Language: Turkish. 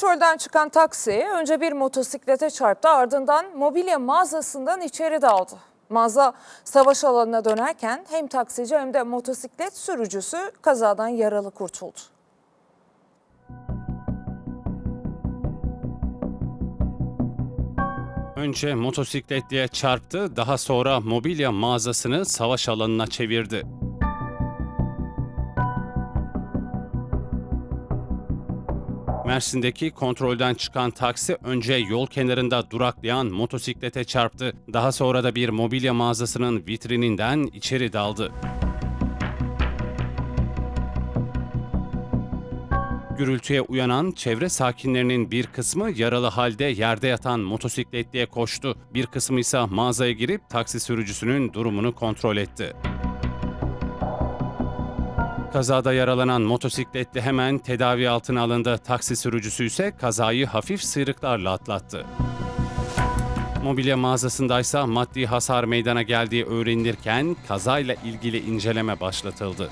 Kontrolden çıkan taksi önce bir motosiklete çarptı ardından mobilya mağazasından içeri daldı. Mağaza savaş alanına dönerken hem taksici hem de motosiklet sürücüsü kazadan yaralı kurtuldu. Önce motosikletliye çarptı, daha sonra mobilya mağazasını savaş alanına çevirdi. Mersin'deki kontrolden çıkan taksi önce yol kenarında duraklayan motosiklete çarptı. Daha sonra da bir mobilya mağazasının vitrininden içeri daldı. Gürültüye uyanan çevre sakinlerinin bir kısmı yaralı halde yerde yatan motosikletliye koştu. Bir kısmı ise mağazaya girip taksi sürücüsünün durumunu kontrol etti. Kazada yaralanan motosikletli hemen tedavi altına alındı. Taksi sürücüsü ise kazayı hafif sıyrıklarla atlattı. Mobilya mağazasındaysa maddi hasar meydana geldiği öğrenilirken kazayla ilgili inceleme başlatıldı.